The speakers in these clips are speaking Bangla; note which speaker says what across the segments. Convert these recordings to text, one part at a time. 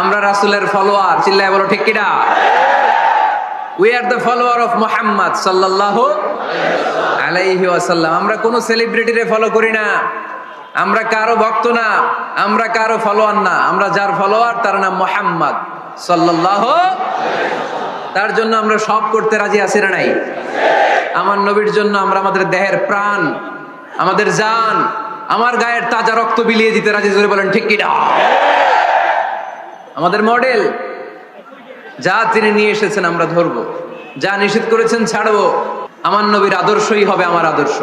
Speaker 1: আমরা রাসুলের ফলোয়ার চিল্লায় বলো ঠিক কিনা? We are the follower of Mohammad সাল্লাল্লাহু আলাইহি ওয়াসাল্লাম। আমরা কোনো সেলিব্রিটিরে ফলো করি না। আমরা কারও ভক্ত না, আমরা কারও ফলোয়ার না। আমরা যার ফলোয়ার তার নাম মোহাম্মদ সাল্লাল্লাহু তার জন্য আমরা সব করতে রাজি আছি না নাই? আমার নবীর জন্য আমরা আমাদের দেহের প্রাণ, আমাদের জান, আমার গায়ের তাজা রক্ত বিলিয়ে দিতে রাজি, জোরে বলেন ঠিক কিনা? আমাদের মডেল। যা তিনি নিয়ে এসেছেন আমরা ধরবো। যা নিষেধ করেছেন ছাড়বো। আমার নবীর আদর্শই হবে আমার আদর্শ।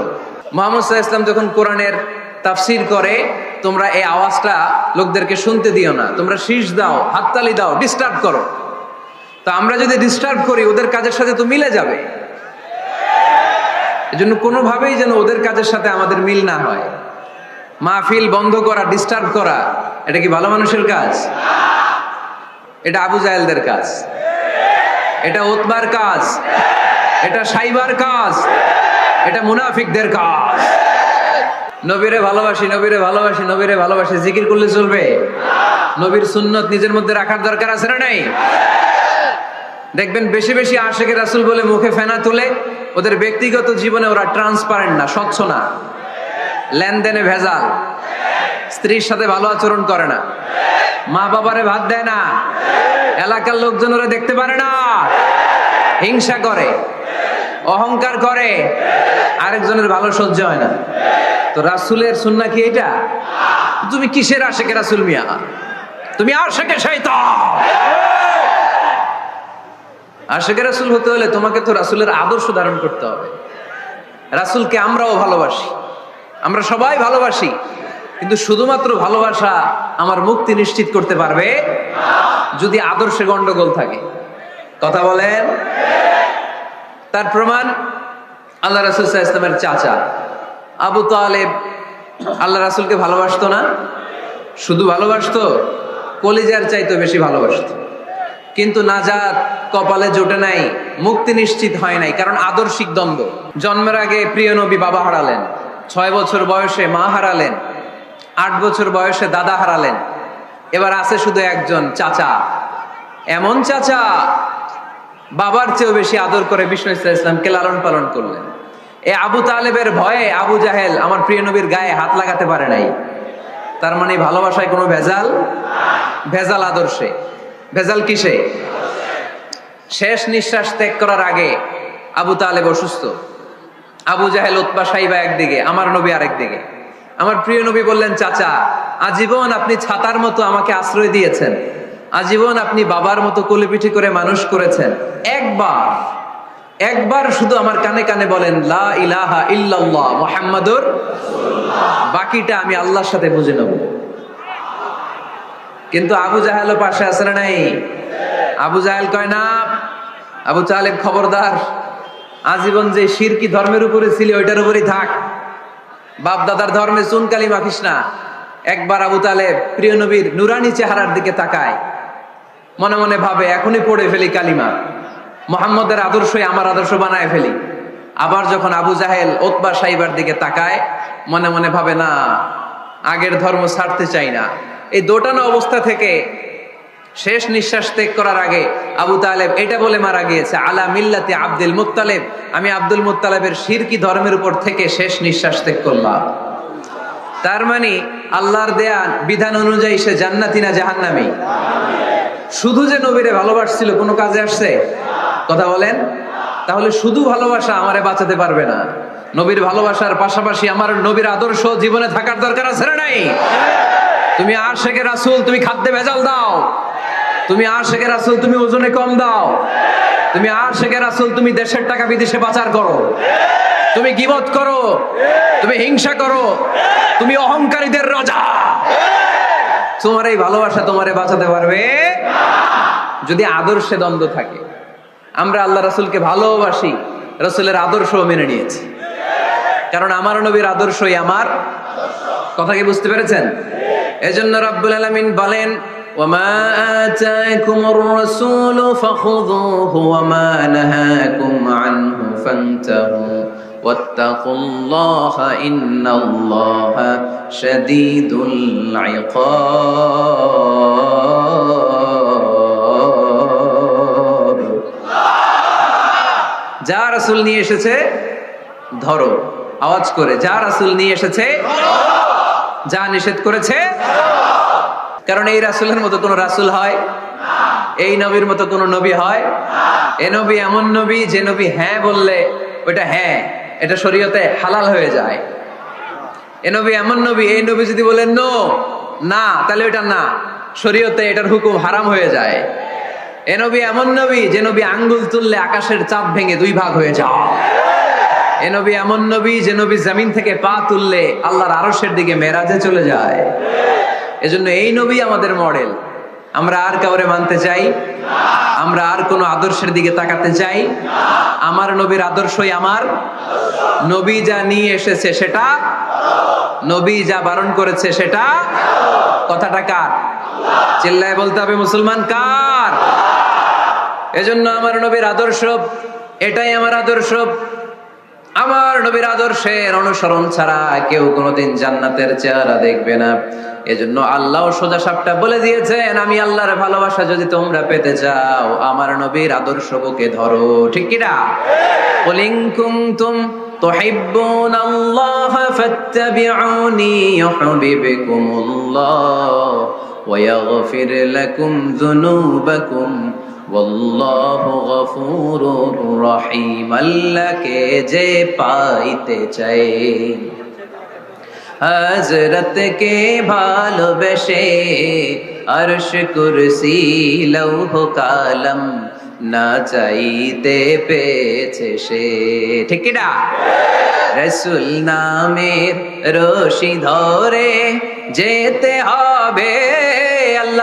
Speaker 1: মোহাম্মদ ইসলাম যখন কোরআনের তাফসির করে, তোমরা এই আওয়াজটা লোকদেরকে শুনতে দিও না। তোমরা শীষ দাও, হাততালি দাও ডিস্টার্ব করো। তো আমরা যদি ডিস্টার্ব করি, ওদের কাজের সাথে তো মিলে যাবে। এজন্য কোনোভাবেই যেন ওদের কাজের সাথে আমাদের মিল না হয়। মাহফিল বন্ধ করা ডিস্টার্ব করা, এটা কি ভালো মানুষের কাজ? এটা আবু জাহেলদের কাজ। এটা ওতবার কাজ। এটা সাইবার কাজ। এটা মুনাফিকদের কাজ। নবীরে ভালোবাসি নবীরে ভালোবাসি নবীরে ভালোবাসি। জিকির করলে চলবে। নবীর সুন্নত নিজের মধ্যে রাখার দরকার আছে না নাই? দেখবেন বেশি বেশি আশেখের রাসুল বলে মুখে ফেনা তুলে, ওদের ব্যক্তিগত জীবনে ওরা ট্রান্সপারেন্ট না, স্বচ্ছ না। লেনদেনে ভেজাল। স্ত্রীর সাথে ভালো আচরণ করে না। মা বাবারে ভাত দেয় না। এলাকার লোকজন ওরা দেখতে পারে না। হিংসা করে, অহংকার করে। আরেকজনের ভালো সহ্য হয় না। তো রাসুলের সুন্না কি এটা? তুমি কিসের আশেকে রাসুল মিয়া? তুমি আশেকে আশেকে রাসুল হতে হলে তোমাকে তো রাসুলের আদর্শ ধারণ করতে হবে। রাসুলকে আমরাও ভালোবাসি। আমরা সবাই ভালোবাসি। কিন্তু শুধুমাত্র ভালোবাসা আমার মুক্তি নিশ্চিত করতে পারবে যদি আদর্শে গন্ডগোল থাকে। কথা বলেন? তার প্রমাণ আল্লাহ রাসুল ইসলামের চাচা। আবু তালেব আল্লাহ রাসুলকে ভালোবাসতো না? শুধু ভালোবাসতো? কলিজার চাইতো বেশি ভালোবাসত। কিন্তু না নাজাত কপালে জোটে নাই, মুক্তি নিশ্চিত হয় নাই, কারণ আদর্শিক দ্বন্দ্ব। জন্মের আগে প্রিয় নবী বাবা হারালেন, ছয় বছর বয়সে মা হারালেন আট বছর বয়সে দাদা হারালেন। এবার আছে শুধু একজন চাচা। এমন চাচা বাবার চেয়েও বেশি আদর করে বিষ্ণু ইসলাম ইসলামকে লালন পালন করলেন। এ আবু তালেবের ভয়ে আবু জাহেল আমার প্রিয় নবীর গায়ে হাত লাগাতে পারে নাই। তার মানে ভালোবাসায় কোনো ভেজাল? ভেজাল আদর্শে। ভেজাল কিসে? শেষ নিঃশ্বাস ত্যাগ করার আগে আবু তালেব অসুস্থ। আবু জাহেল উৎপা সাইবা একদিকে, আমার নবী আরেক দিকে আমার প্রিয় নবী বললেন, চাচা, আজীবন আপনি ছাতার মতো আমাকে আশ্রয় দিয়েছেন। আজীবন আপনি বাবার মতো কোলেপিঠি করে মানুষ করেছেন। একবার একবার শুধু আমার কানে কানে বলেন, লা ইলাহা ইল্লাল্লাহ মুহাম্মাদুর বাকিটা আমি আল্লাহর সাথে বুঝে নেব। কিন্তু আবু জাহেলও পাশে আছে না নাই? আবু জাহেল কয়, না, আবু তালেব খবরদার। আজীবন যে শিরকি ধর্মের উপরে ছিল, ওইটার উপরেই থাক। বাপ দাদার ধর্মে চুনকালি মাখিস না। একবার আবু তালেব প্রিয় নবীর নুরানি চেহারার দিকে তাকায়। মনে মনে ভাবে, এখনই পড়ে ফেলি কালিমা। মোহাম্মদের আদর্শই আমার আদর্শ বানায় ফেলি। আবার যখন আবু জাহেল ওতবা সাইবার দিকে তাকায়, মনে মনে ভাবে, না, আগের ধর্ম ছাড়তে চাই না। এই দোটানো অবস্থা থেকে শেষ নিঃশ্বাস ত্যাগ করার আগে আবু তালেব এটা বলে মারা গিয়েছে, আলা মিল্লাতে আব্দুল মুত্তালেব। আমি আব্দুল মুত্তালেবের শিরকি ধর্মের উপর থেকে শেষ নিঃশ্বাস ত্যাগ করলাম। তার মানে আল্লাহর দেয়া বিধান অনুযায়ী সে জান্নাতি না জাহান্নামি? শুধু যে নবীরে ভালোবাসছিল, কোনো কাজে আসছে? কথা বলেন। তাহলে শুধু ভালোবাসা আমারে বাঁচাতে পারবে না। নবীর ভালোবাসার পাশাপাশি আমার নবীর আদর্শ জীবনে থাকার দরকার আছে না নাই? তুমি আর শেখে রাসুল, তুমি খাদ্যে ভেজাল দাও। তুমি আর শেখে রাসুল, তুমি ওজনে কম দাও। তুমি আর শেখে রাসুল, তুমি দেশের টাকা বিদেশে পাচার করো। তুমি গিবত করো। তুমি হিংসা করো। তুমি অহংকারীদের রাজা। তোমার এই ভালোবাসা তোমারে বাঁচাতে পারবে? যদি আদর্শে দ্বন্দ্ব থাকে। আমরা আল্লাহ রাসুলকে ভালোবাসি, রসুলের আদর্শ মেনে নিয়েছি। কারণ আমার নবীর আদর্শই আমার। কথা কি বুঝতে পেরেছেন? এজন্য রব্বুল আলামিন বলেন وما آتاكم الرسول فخذوه وما نهاكم عنه فانتهوا واتقوا الله إن الله شديد العقاب যা রাসুল নিয়ে এসেছে ধরো আওয়াজ করে যা রাসুল নিয়ে এসেছে যা নিষেধ করেছে কারণ এই রাসুলের মতো কোন রাসূল হয়? এই নবীর মতো কোন নবী হয়? এ নবী এমন নবী যে নবী হ্যাঁ বললে ওটা হ্যাঁ এটা শরীয়তে হালাল হয়ে যায়। এ নবী এমন নবী, এই নবী যদি বলেন নো না তাহলে ওটা না। শরীয়তে এটার হুকুম হারাম হয়ে যায়। এ নবী এমন নবী যে নবী আঙ্গুল তুললে আকাশের চাপ ভেঙে দুই ভাগ হয়ে যায়। এ নবী এমন নবী যে নবী জমিন থেকে পা তুললে আল্লাহর আরশের দিকে মেরাজে চলে যায়। এজন্য এই নবী আমাদের মডেল আমরা আর কাউরে মানতে চাই? আমরা আর কোনো আদর্শের দিকে তাকাতে চাই? আমার নবীর আদর্শই আমার? নবী যা নিয়ে এসেছে সেটা? নবী যা বারণ করেছে সেটা? কথাটা কার? চিল্লায় বলতে হবে মুসলমান কার? এজন্য আমার নবীর আদর্শ, এটাই আমার আদর্শ। আমার নবীর আদর্শের অনুসরণ ছাড়া কেউ কোনোদিন জান্নাতের চেহারা দেখবে না। এজন্য আল্লাহ সোজা সাপটা বলে দিয়েছেন আমি আল্লাহর ভালোবাসা যদি তোমরা পেতে চাও আমার নবীর আদর্শ বুকে ধরো ঠিক কিনা বলিং কুনতুম تحبون الله فاتبعوني يحببكم الله ويغفر لكم ذنوبكم والله غفور رحيم আল্লাহকে যে পাইতে চাই হজরতকে ভালোবেসে আরশ কুরসি লৌহ কালম না চাইতে পেয়েছে সে। ঠিক না? রসুল নামের রশি ধরে যেতে হবে আল্লাহর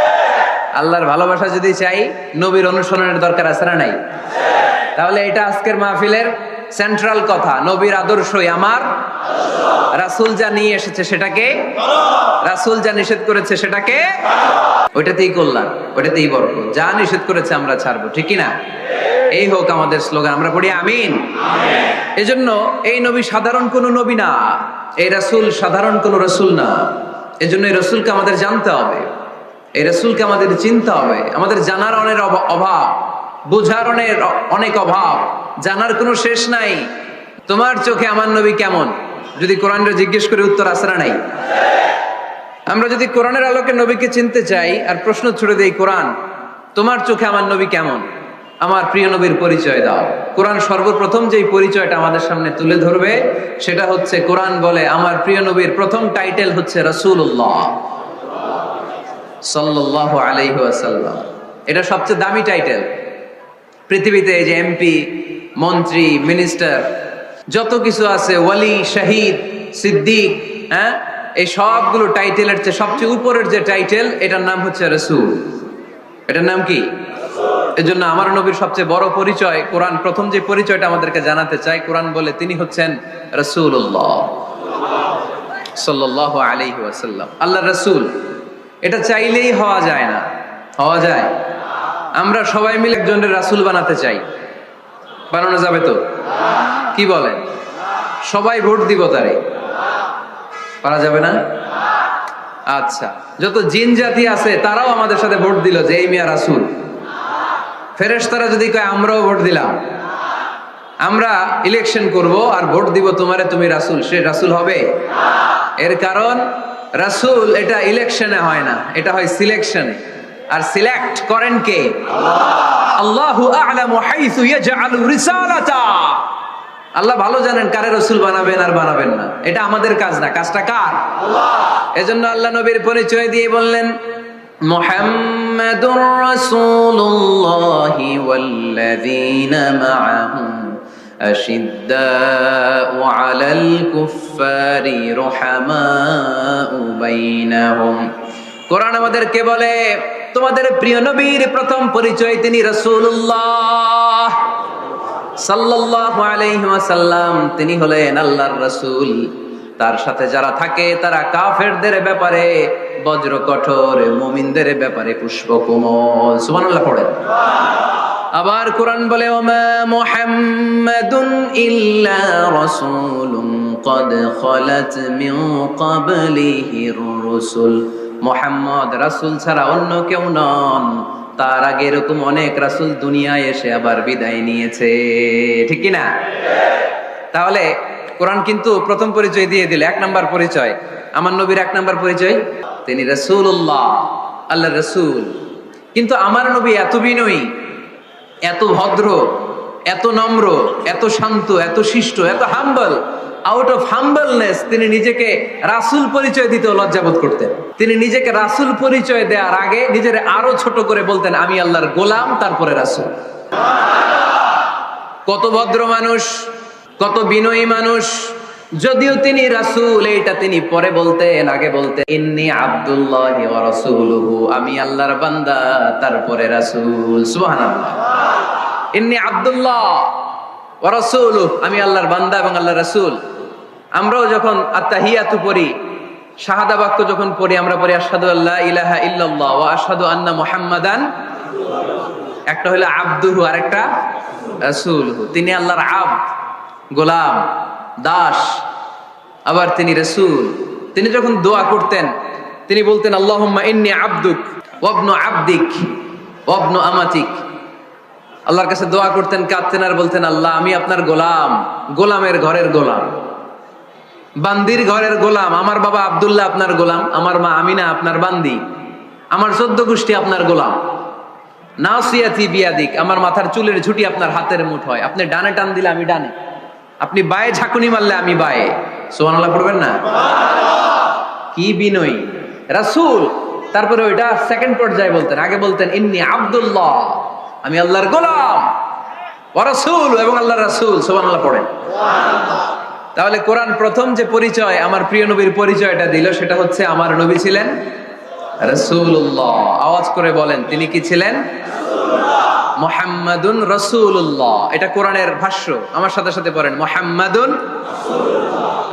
Speaker 1: আল্লাহর ভালোবাসা যদি চাই, নবীর অনুসরণের দরকার আছে না নাই? তাহলে এটা আজকের মাহফিলের সেন্ট্রাল কথা। নবীর আদর্শই আমার। রাসুল যা নিয়ে এসেছে সেটাকে রাসুল যা নিষেধ করেছে সেটাকে ওইটাতেই করলাম ওইটাতেই বরকত। যা নিষেধ করেছে আমরা ছাড়বো, ঠিক না এই হোক আমাদের স্লোগান। আমরা পড়ি আমিন। এজন্য এই নবী সাধারণ কোন নবী না, এই রাসুল সাধারণ কোন রসুল না। এজন্য এই রসুলকে আমাদের জানতে হবে। এই রসুলকে আমাদের চিনতে হবে। আমাদের জানার অনেক অভাব, বোঝার অনেক অনেক অভাব। জানার কোনো শেষ নাই। তোমার চোখে আমার নবী কেমন? যদি কোরআনটা জিজ্ঞেস করে উত্তর আসরা নাই? আমরা যদি কোরআনের আলোকে নবীকে চিনতে চাই আর প্রশ্ন ছুড়ে দেই, কোরআন, তোমার চোখে আমার নবী কেমন? আমার প্রিয় নবীর পরিচয় দাও। কোরআন সর্বপ্রথম যেই পরিচয়টা আমাদের সামনে তুলে ধরবে, সেটা হচ্ছে, কোরআন বলে, আমার প্রিয় নবীর প্রথম টাইটেল হচ্ছে রসুল্লাহ সাল্লাহ আলাইহি ওয়াসাল্লাম। এটা সবচেয়ে দামি টাইটেল পৃথিবীতে যে এমপি মন্ত্রী মিনিস্টার যত কিছু আছে, ওয়ালি, শাহিদ, সিদ্দিক হ্যাঁ? এই সবগুলো টাইটেলের চেয়ে সবচেয়ে উপরের যে টাইটেল এটার নাম হচ্ছে রসুল। এটার নাম কি? এজন্য আমার নবীর সবচেয়ে বড় পরিচয়, কোরআন প্রথম যে পরিচয়টা আমাদেরকে জানাতে চাই, কোরআন বলে তিনি হচ্ছেন রসুল্লাহ সাল্লাহ আলাইহি ওয়াসাল্লাম। আল্লাহ রসুল। এটা চাইলেই হওয়া যায় না। হওয়া যায়। আমরা সবাই মিলে একজনের রাসুল বানাতে চাই। বানানো যাবে তো? কি বলেন? সবাই ভোট দিব তারে। পারা যাবে না? আচ্ছা যত জিন জাতি আছে, তারাও আমাদের সাথে ভোট দিল যে এই মিয়া রাসুল। ফেরেশ তারা যদি কয়, আমরাও ভোট দিলাম। আমরা ইলেকশন করব আর ভোট দিব তোমারে, তুমি রাসুল। সে রাসুল হবে? এর কারণ রাসুল এটা ইলেকশনে হয় না এটা হয় সিলেকশনে আর সিলেক্ট করেন কে? আল্লাহু আ'লামু হাইসু ইয়াজআলু রিসালাতা। আল্লাহ ভালো জানেন কারে রসুল বানাবেন আর বানাবেন না। এটা আমাদের কাজ না কাজটা কার? এজন্য আল্লাহ নবীর পরিচয় দিয়ে বললেন মুহাম্মাদুর রাসূলুল্লাহ ওয়াল্লাযীনা মা'আহু أشداء على الكفار رحماء بينهم কোরআন আমাদেরকে বলে তোমাদের প্রিয় নবীর প্রথম পরিচয় তিনি রসুল্লাহ সাল্লাল্লাহু আলাইহি ওয়াসাল্লাম তিনি হলেন আল্লাহর রাসূল তার সাথে যারা থাকে তারা কাফেরদের ব্যাপারে বজ্র কঠোর মুমিনদের ব্যাপারে পুষ্পকোমল সুবহানাল্লাহ পড়েন আবার কোরআন বলে ওমা মুহাম্মাদুন ইল্লা রাসূলুন قد خلت من قبله الرسل মোহাম্মদ রাসূল ছাড়া অন্য কেউ নন তার আগে এরকম অনেক রাসূল দুনিয়ায় এসে আবার বিদায় নিয়েছে ঠিক কি না তাহলে কোরআন কিন্তু প্রথম পরিচয় দিয়ে দিল এক নাম্বার পরিচয় আমার নবীর এক নাম্বার পরিচয় তিনি রাসূলুল্লাহ আল্লাহ রাসূল কিন্তু আমার নবী এত বিনয়ী এত ভদ্র, এত নম্র, এত শান্ত, এত শিষ্ট, এত হাম্বল আউট অফ হাম্বলনেস তিনি নিজেকে রাসুল পরিচয় দিতে লজ্জাবোধ করতেন। তিনি নিজেকে রাসুল পরিচয় দেওয়ার আগে নিজের আরও ছোট করে বলতেন, আমি আল্লাহর গোলাম, তারপরে রাসুল। কত ভদ্র মানুষ, কত বিনয়ী মানুষ যদিও তিনি রাসূল, এইটা তিনি পরে বলতেন, আগে বলতেন, ইন্নি আব্দুল্লাহ রাসূলুহু, আমি আল্লাহর বান্দা, তারপরে রাসূল। সুবহানাল্লাহ। ইন্নি আব্দুল্লাহ ওয়া আমি আল্লাহর বান্দা এবং আল্লাহর রাসূল। আমরাও যখন আত্তাহিয়াতু পড়ি, শাহাদা বাক্য যখন পড়ি, আমরা পড়ি, আশহাদু আল্লাহ ইলাহা ইল্লাল্লাহ ওয়া আশহাদু আন্না মুহাম্মাদান একটা হলো আব্দুহু আর একটা রাসূলহু। তিনি আল্লাহর আব্দ গোলাম। দাস, আবার তিনি রসুল। তিনি যখন দোয়া করতেন, তিনি বলতেন ইন্নি আব্দুক ওয়াবনু আব্দিক ওয়াবনু আমাতিক। আল্লাহর কাছে দোয়া করতেন, কাঁদতেন আর বলতেন, আল্লাহ, আমি আপনার গোলাম, গোলামের ঘরের গোলাম। বান্দির ঘরের গোলাম, আমার বাবা আব্দুল্লাহ আপনার গোলাম, আমার মা আমিনা আপনার বান্দি, আমার চোদ্দ গোষ্ঠী আপনার গোলাম। নাও নাসিয়াতি বিয়াদিক, আমার মাথার চুলের ঝুটি আপনার হাতের মুঠ হয় আপনি ডানে টান দিলে আমি ডানে। আপনি বায়ে ঝাঁকুনি মারলে আমি বায়ে। সোহানাল্লাহ পড়বেন না? কি বিনয়ী। রাসূল, তারপরে ওইটা সেকেন্ড পর্যায়ে বলতেন। আগে বলতেন, ইন্নি আব্দুল্লাহ। আমি আল্লাহর গোলাম। রাসূল এবং আল্লাহর রাসূল, সুবহানাল্লাহ পড়েন। তাহলে কোরআন প্রথম যে পরিচয়, আমার প্রিয় নবীর পরিচয়টা দিল, সেটা হচ্ছে আমার নবী ছিলেন রাসূলুল্লাহ। আওয়াজ করে বলেন, তিনি কি ছিলেন? মোহাম্মদুন রসুল্লাহ এটা কোরআনের ভাষ্য। আমার সাথে সাথে পড়েন। মোহাম্মদুন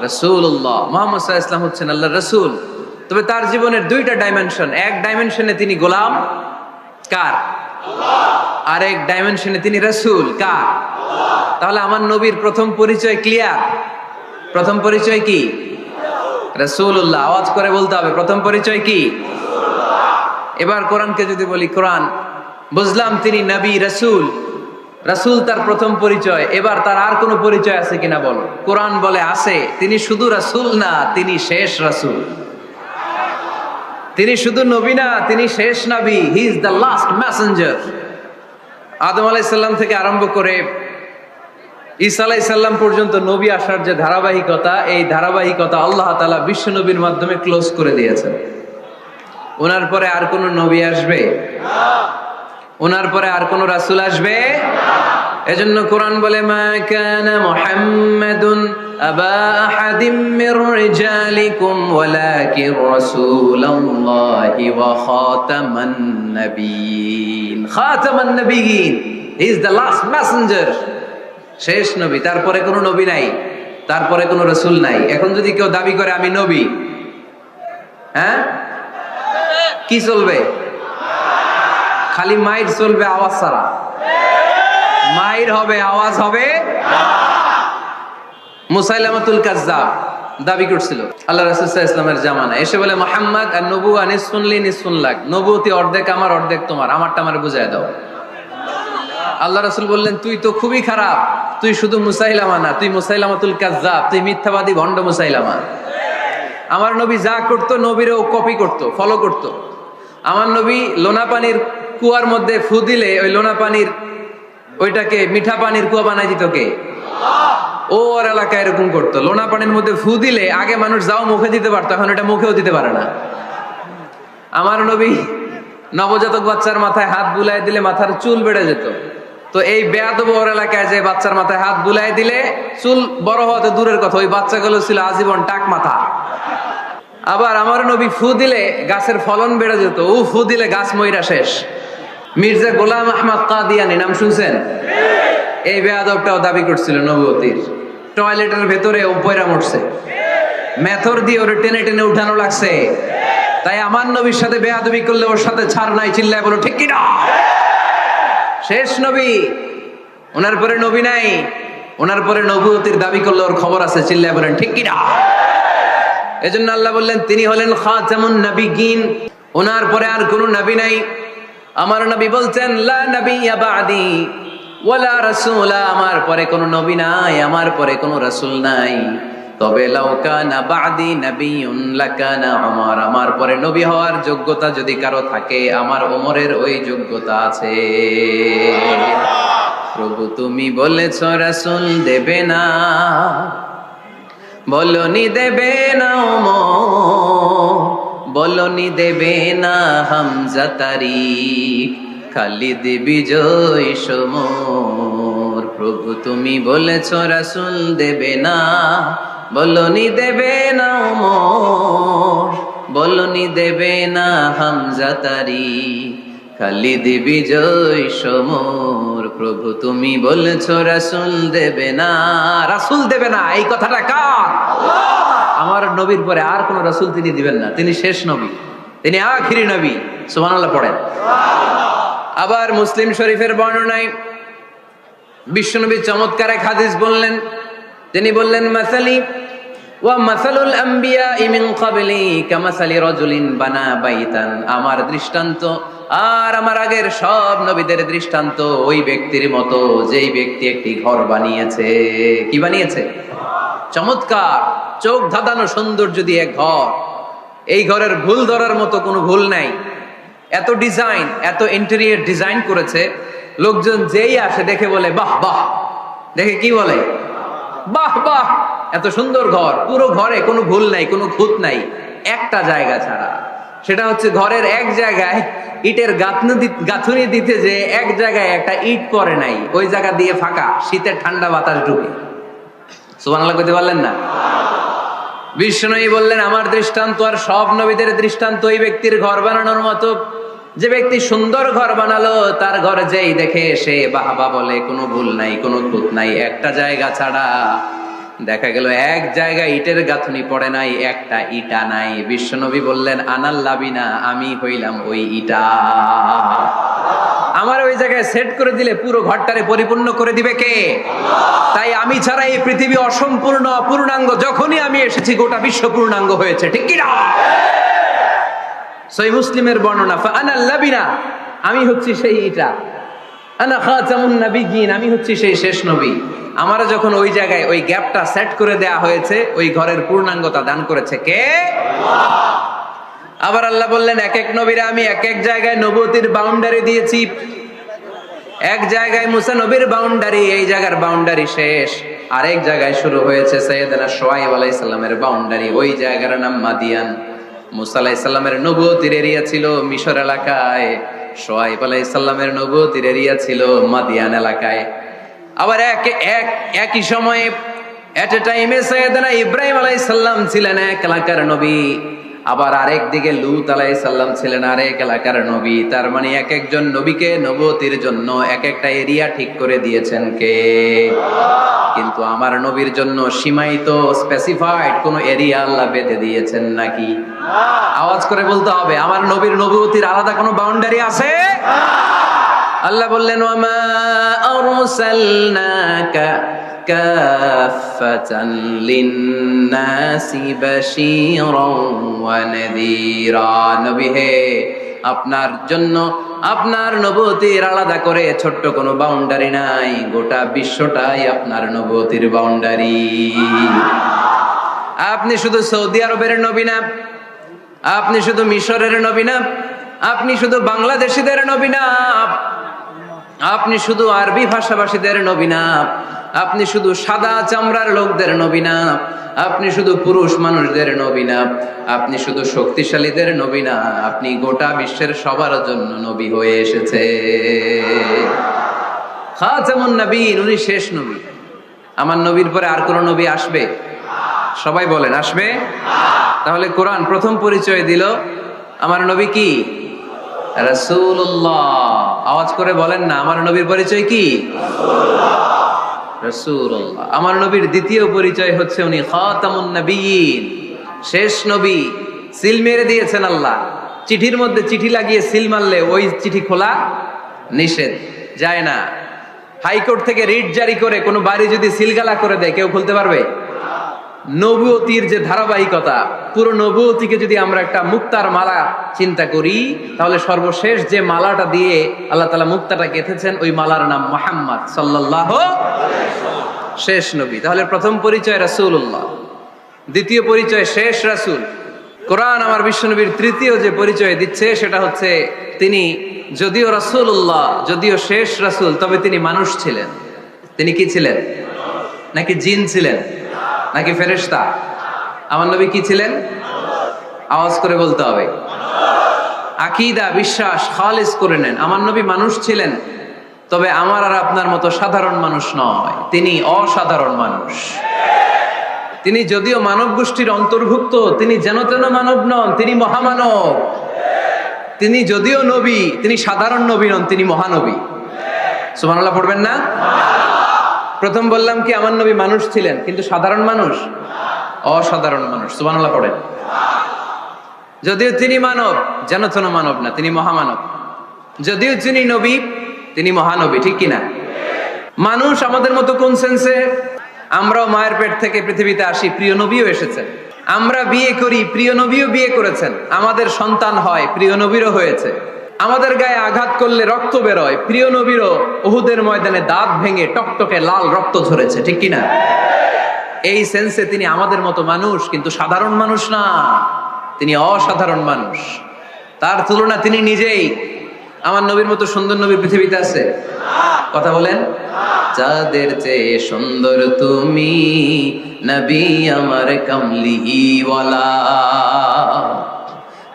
Speaker 1: রসুল্লাহ মোহাম্মদ ইসলাম হচ্ছেন আল্লাহ রসুল। তবে তার জীবনের দুইটা ডাইমেনশন এক ডাইমেনশনে তিনি গোলাম। কার? আরেক ডাইমেনশনে তিনি রসুল। কার? তাহলে আমার নবীর প্রথম পরিচয় ক্লিয়ার প্রথম পরিচয় কি? রসুল্লাহ আওয়াজ করে বলতে হবে। প্রথম পরিচয় কি? এবার কোরআনকে যদি বলি, কোরআন বুঝলাম তিনি নবী, রসুল। রসুল তার প্রথম পরিচয়। এবার তার আর কোনো পরিচয় আছে কিনা বলো। কোরআন বলে আছে, তিনি শুধু রসুল না, তিনি শেষ রসুল। তিনি শুধু নবী না, তিনি শেষ নবী। He is the last messenger Adam আলাইসাল্লাম থেকে আরম্ভ করে ঈসা আলাইসাল্লাম পর্যন্ত নবী আসার যে ধারাবাহিকতা, এই ধারাবাহিকতা আল্লাহ তালা বিশ্ব নবীর মাধ্যমে ক্লোজ করে দিয়েছেন। ওনার পরে আর কোন নবী আসবে? ওনার পরে আর কোন রাসুল আসবে? এজন্য কোরআন বলে আবা ইজ দ্য লাস্ট শেষ নবী, তারপরে কোনো নবী নাই, তারপরে কোনো রসুল নাই। এখন যদি কেউ দাবি করে, আমি নবী হ্যাঁ? কি চলবে? খালি মাইর চলবে আওয়াজ ছাড়া। মাইর হবে, আওয়াজ হবে মুসাইলামাতুল কাজ্জাব, দাবি করছিল। আল্লাহ রাসূল ইসলামের জামানা এসে বলে, মোহাম্মদ, আর নবু আনিস শুনলি নিসুন লাগ নবুতি অর্ধেক আমার, অর্ধেক তোমার। আমারটা আমার বুঝাই দাও। আল্লাহ রাসুল বললেন, তুই তো খুবই খারাপ। তুই শুধু মুসাইলামা না, তুই মুসাইলামাতুল কাজ্জাব, তুই মিথ্যাবাদী ভণ্ড মুসাইলামা। আমার নবী যা করতো, নবীরও কপি করতো ফলো করতো। আমার নবী লোনা পানির কুয়ার মধ্যে ফু দিলে ওই লোনা পানির ওইটাকে মিঠা পানির কুয়া বানাই দিত কে? ও ওর এলাকায় এরকম করতো। লোনা পানির মধ্যে ফু দিলে আগে মানুষ যাও মুখে দিতে পারতো এখন এটা মুখেও দিতে পারে না। আমার নবী নবজাতক বাচ্চার মাথায় হাত বুলাই দিলে মাথার চুল বেড়ে যেত। তো এই বেয়াদব ওর এলাকায় যে বাচ্চার মাথায় হাত বুলাই দিলে চুল বড় হওয়াতে দূরের কথা ওই বাচ্চাগুলো ছিল আজীবন টাক মাথা। আবার আমার নবী ফু দিলে গাছের ফলন বেড়ে যেত ও ফু দিলে গাছ ময়রা শেষ। মির্জা গোলাম আহমদ কাদিয়ানি, নাম শুনছেন? এই বেয়াদবটাও দাবি করছিল নবতির টয়লেটের ভেতরে ও পয়রা মরছে। মেথর দিয়ে ওরে টেনে টেনে উঠানো লাগছে। তাই আমার নবীর সাথে বেয়াদবি করলে ওর সাথে ছাড় নাই, চিল্লায় বলো, ঠিক কিনা? শেষ নবী। ওনার পরে নবী নাই। ওনার পরে নবুয়তির দাবি করলে ওর খবর আছে, চিল্লায় বলেন, ঠিক কিনা? এজন্য আল্লাহ বললেন, তিনি হলেন খাতামুন নবিগিন। ওনার পরে আর কোনো নবী নাই। আমার নবী বলছেন, লা নবিয়্যা বাদি, ওয়ালা রাসূলা। আমার পরে কোনো নবী নাই, আমার পরে কোনো রাসূল নাই। তবে লাউ কানা বাদি নবিয়ুন, লাকানা আমার আমার পরে নবী হওয়ার যোগ্যতা যদি কারও থাকে, আমার ওমরের ওই যোগ্যতা আছে। প্রভু তুমি বলেছ, রাসূল দেবে না। বলনি, দেবে না ওমর বলনি দেবে না হামজা তারিখ। খালিদ বিজয় সমর। প্রভু তুমি বলেছ, রাসুল দেবে না। বলনি দেবে না ওমর। বলনি দেবে না হামজা তারিখ। খালিদ বিজয় সমর। প্রভু তুমি বলেছ, রাসুল দেবে না। রাসুল দেবে না, এই কথাটা কার? আমার নবীর পরে আর কোন রাসুল তিনি দিবেন না। তিনি শেষ নবী। তিনি আখিরি নবী। সুবহানাল্লাহ পড়েন। আবার মুসলিম শরীফের বর্ণনায় বিশ্বনবী চমৎকার এক হাদিস বললেন। তিনি বললেন, মাসালি আমার দৃষ্টান্ত আর আমার আগের সব নবীদের দৃষ্টান্ত ওই ব্যক্তির মতো যেই ব্যক্তি একটি ঘর বানিয়েছে। কি বানিয়েছে? চমৎকার, চোখ ধাঁধানো সৌন্দর্য দিয়ে ঘর, এই ঘরের ভুল ধরার মতো কোনো ভুল নাই। এত ডিজাইন, এত ইন্টেরিয়ার ডিজাইন করেছে, লোকজন যেই আসে দেখে বলে, বাহ বাহ। দেখে কি বলে? বাহ বাহ। এত সুন্দর ঘর, পুরো ঘরে কোনো ভুল নাই, কোনো খুঁত নাই, একটা জায়গা ছাড়া। সেটা হচ্ছে ঘরের এক জায়গায় ইটের গাঁথনি গাঁথুনি দিতে যে এক জায়গায় একটা ইট পরে নাই, ওই জায়গা দিয়ে ফাঁকা, শীতের ঠান্ডা বাতাস ঢুকে সুবহানাল্লাহ কইতে পারলেন না? বিষ্ণুই বললেন, আমার দৃষ্টান্ত আর সব নবীদের দৃষ্টান্ত ওই ব্যক্তির ঘর বানানোর মতো। যে ব্যক্তি সুন্দর ঘর বানালো, তার ঘর যেই দেখে সে বাহাবা বলে, কোনো ভুল নাই, কোনো খুঁত নাই, একটা জায়গা ছাড়া। দেখা গেল এক জায়গায় ইটের গাঁথনি পড়ে নাই, একটা ইটা নাই। বিশ্বনবী বললেন আনাল্লাবিনা আমি হইলাম ওই ইটা। আমার ওই জায়গায় সেট করে দিলে পুরো ঘরটারে পরিপূর্ণ করে দিবে কে? তাই আমি ছাড়া এই পৃথিবী অসম্পূর্ণ, অপূর্ণাঙ্গ, যখনই আমি এসেছি গোটা বিশ্ব পূর্ণাঙ্গ হয়েছে, ঠিক কি না সই মুসলিমের বর্ণনা আনাল্লাবিনা আমি হচ্ছি সেই ইটা। আনা খাতামুন নাবিয়িন আমি হচ্ছি সেই শেষ নবী। আমার যখন ওই জায়গায় ওই গ্যাপটা সেট করে দেয়া হয়েছে, ওই ঘরের পূর্ণাঙ্গতা দান করেছে কে? আবার আল্লাহ বললেন, এক এক নবীরা আমি এক এক জায়গায় নবতির বাউন্ডারি দিয়েছি। এক জায়গায় মুসা নবীর বাউন্ডারি এই জায়গার বাউন্ডারি শেষ। আরেক জায়গায় শুরু হয়েছে সৈয়দনা সোয়াইব আলাইসাল্লামের বাউন্ডারি ওই জায়গার নাম মাদিয়ান। মুসা আলাইসাল্লামের নবতির এরিয়া ছিল মিশর এলাকায় সোয়াইব আলাইসাল্লামের নবতির এরিয়া ছিল মাদিয়ান এলাকায়। আবার এক এক, একই সময়ে এট এ টাইমে সৈয়দনা ইব্রাহিম আলাইসাল্লাম ছিলেন এক এলাকার নবী। আবার আরেক দিকে লুত আলাই সাল্লাম ছিলেন আরেক এলাকার নবী। তার মানে এক একজন নবীকে নবতির জন্য এক একটা এরিয়া ঠিক করে দিয়েছেন কে? কিন্তু আমার নবীর জন্য সীমায়িত স্পেসিফাইড কোন এরিয়া আল্লাহ বেঁধে দিয়েছেন নাকি? আওয়াজ করে বলতে হবে, আমার নবীর নবতির আলাদা কোনো বাউন্ডারি আছে? আল্লাহ বললেন ওয়ামা বাশীরাও ওয়া নাযীরা নবী হে, আপনার জন্য, আপনার নবতির আলাদা করে ছোট্ট কোনো বাউন্ডারি নাই, গোটা বিশ্বটাই আপনার নবতির বাউন্ডারি। আপনি শুধু সৌদি আরবের নবী না, আপনি শুধু মিশরের নবী না, আপনি শুধু বাংলাদেশিদের নবী না, আপনি শুধু আরবি ভাষাভাষীদের নবী না আপনি শুধু সাদা চামড়ার লোকদের নবী না, আপনি শুধু পুরুষ মানুষদের নবী না, আপনি শুধু শক্তিশালীদের নবী না, আপনি গোটা বিশ্বের সবার জন্য নবী হয়ে এসেছে। খাতামুন নবীন, উনি শেষ নবী। আমার নবীর পরে আর কোন নবী আসবে? সবাই বলেন, আসবে? তাহলে কোরআন প্রথম পরিচয় দিল। আমার নবী কি? রাসূলুল্লাহ। আওয়াজ করে বলেন না, আমার নবীর পরিচয় কি? রাসূলুল্লাহ আমার নবীর দ্বিতীয় পরিচয় হচ্ছে উনি খাতামুন শেষ নবী, সিল মেরে দিয়েছেন আল্লাহ। চিঠির মধ্যে চিঠি লাগিয়ে সিল মারলে ওই চিঠি খোলা নিষেধ, যায় না। হাইকোর্ট থেকে রিট জারি করে কোনো বাড়ি যদি সিলগালা করে দেয়, কেউ খুলতে পারবে? নবুয়তির যে ধারাবাহিকতা, পুরো নবুয়তিকে যদি আমরা একটা মুক্তার মালা চিন্তা করি, তাহলে সর্বশেষ যে মালাটা দিয়ে আল্লাহ তালা মুক্তাটা গেঁথেছেন, ওই মালার নাম মোহাম্মদ সাল্লাহ শেষ নবী। তাহলে প্রথম পরিচয় রাসূলুল্লাহ, দ্বিতীয় পরিচয় শেষ রাসূল। কোরআন আমার বিশ্বনবীর তৃতীয় যে পরিচয় দিচ্ছে, সেটা হচ্ছে তিনি যদিও রাসূলুল্লাহ, যদিও শেষ রাসূল, তবে তিনি মানুষ ছিলেন। তিনি কি ছিলেন? নাকি জিন ছিলেন? নাকি ফেরেশতা? আমার নবী কি ছিলেন? আওয়াজ করে বলতে হবে। আকিদা, বিশ্বাস, খালিস করে নেন। আমার নবী মানুষ ছিলেন, তবে আমার আর আপনার মতো সাধারণ মানুষ নয়। তিনি অসাধারণ মানুষ। তিনি যদিও মানব গোষ্ঠীর অন্তর্ভুক্ত, তিনি যেন তেন মানব নন, তিনি মহামানব। তিনি যদিও নবী, তিনি সাধারণ নবী নন, তিনি মহানবী। সুমানাল্লাহ পড়বেন না? প্রথম বললাম কি, আমার নবী মানুষ ছিলেন, কিন্তু সাধারণ মানুষ? অসাধারণ মানুষ সুমানাল্লাহ পড়েন। যদিও তিনি মানব যেন তেন মানব না, তিনি মহামানব। যদিও তিনি নবী, তিনি মহানবী, ঠিক কিনা মানুষ আমাদের মতো কোন সেন্সে আমরাও মায়ের পেট থেকে পৃথিবীতে আসি, প্রিয় নবীও এসেছেন। আমরা বিয়ে করি, প্রিয় নবীও বিয়ে করেছেন। আমাদের সন্তান হয়, প্রিয় নবীরও হয়েছে। আমাদের গায়ে আঘাত করলে রক্ত বেরোয়। প্রিয় নবীরও ওহুদের ময়দানে দাঁত ভেঙে টকটকে লাল রক্ত ঝরেছে, ঠিক কিনা? এই সেন্সে তিনি আমাদের মতো মানুষ, কিন্তু সাধারণ মানুষ না। তিনি অসাধারণ মানুষ। তার তুলনা তিনি নিজেই। আমার নবীর মতো সুন্দর নবী পৃথিবীতে আছে? কথা বলেন। যাদের চেয়ে সুন্দর তুমি নবী আমার কামলিওয়ালা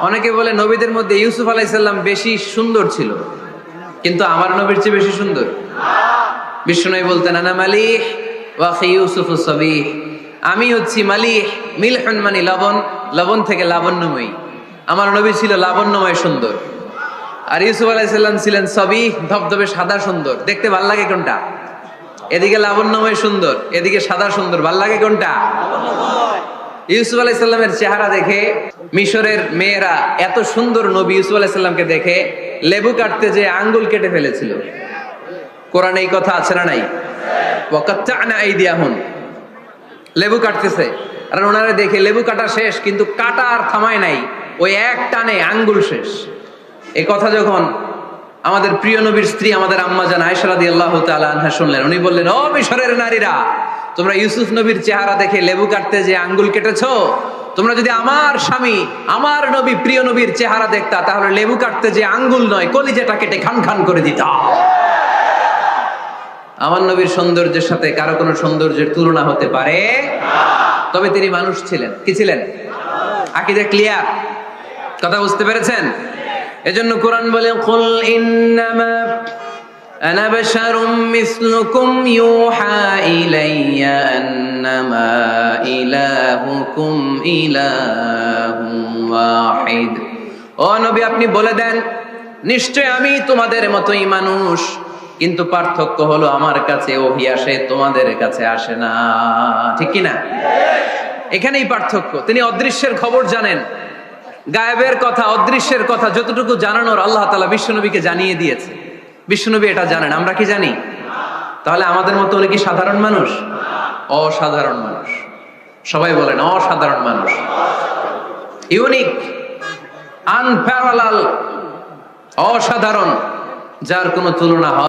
Speaker 1: অনেকে বলে নবীদের মধ্যে ইউসুফ আলাইসাল্লাম বেশি সুন্দর ছিল। কিন্তু আমার নবীর চেয়ে বেশি সুন্দর। বিষ্ণু বলতেন, আনা মালিহ ওয়াখি ইউসুফ সবিহ। আমি হচ্ছি মালিহ, মিলহন মানে লবণ লবণ থেকে লাবণ্যময়ী। আমার নবী ছিল লাবণ্যময় সুন্দর। আর ইউসুফ আলাইসাল্লাম ছিলেন সবই ধবধবে সাদা সুন্দর। দেখতে ভালো লাগে কোনটা? এদিকে লাবণ্যময় সুন্দর, এদিকে সাদা সুন্দর। ভালো লাগে কোনটা? ইউসুফ আলাইসাল্লামের চেহারা দেখে মিশরের মেয়েরা এত সুন্দর নবী ইউসুফ আলাইসাল্লামকে দেখে লেবু কাটতে যে আঙ্গুল কেটে ফেলেছিল। কোরআন এই কথা আছে না নাই? লেবু কাটতেছে। আর ওনারা দেখে লেবু কাটা শেষ, কিন্তু কাটা আর থামায় নাই। ওই এক টানে আঙ্গুল শেষ। এই কথা যখন আমাদের প্রিয় নবীর স্ত্রী আমাদের আম্মা জান আয়সারাদি আল্লাহ আনহা শুনলেন, উনি বললেন, ও মিশরের নারীরা তোমরা ইউসুফ নবীর চেহারা দেখে লেবু কাটতে যে আঙ্গুল কেটেছো, তোমরা যদি আমার স্বামী, আমার নবী, প্রিয় নবীর চেহারা দেখতা, তাহলে লেবু কাটতে যে আঙ্গুল নয়, কলিজাটা কেটে খান খান করে দিতা। আমার নবীর সৌন্দর্যের সাথে কারও কোনো সৌন্দর্যের তুলনা হতে পারে? তবে তিনি মানুষ ছিলেন। কি ছিলেন? আকিদা ক্লিয়ার? কথা বুঝতে পেরেছেন? এজন্য কোরআন বলে, কুল ইন্নামা أنا بشر مثلكم يوحى إلي أنما إلهكم إله واحد ও নবী আপনি বলে দেন নিশ্চয় আমি তোমাদের মতোই মানুষ কিন্তু পার্থক্য হলো আমার কাছে ওহি আসে তোমাদের কাছে আসে না ঠিক কি না এখানেই পার্থক্য তিনি অদৃশ্যের খবর জানেন গায়েবের কথা অদৃশ্যের কথা যতটুকু জানানোর আল্লাহ তালা বিশ্বনবীকে জানিয়ে দিয়েছে বিশ্বনবী এটা জানেন, আমরা কি জানি? তাহলে আমাদের মতো উনি কি সাধারণ মানুষ? অসাধারণ মানুষ। সবাই বলেন, অসাধারণ মানুষ। ইউনিক আনপ্যারাল অসাধারণ, যার কোনো তুলনা হয়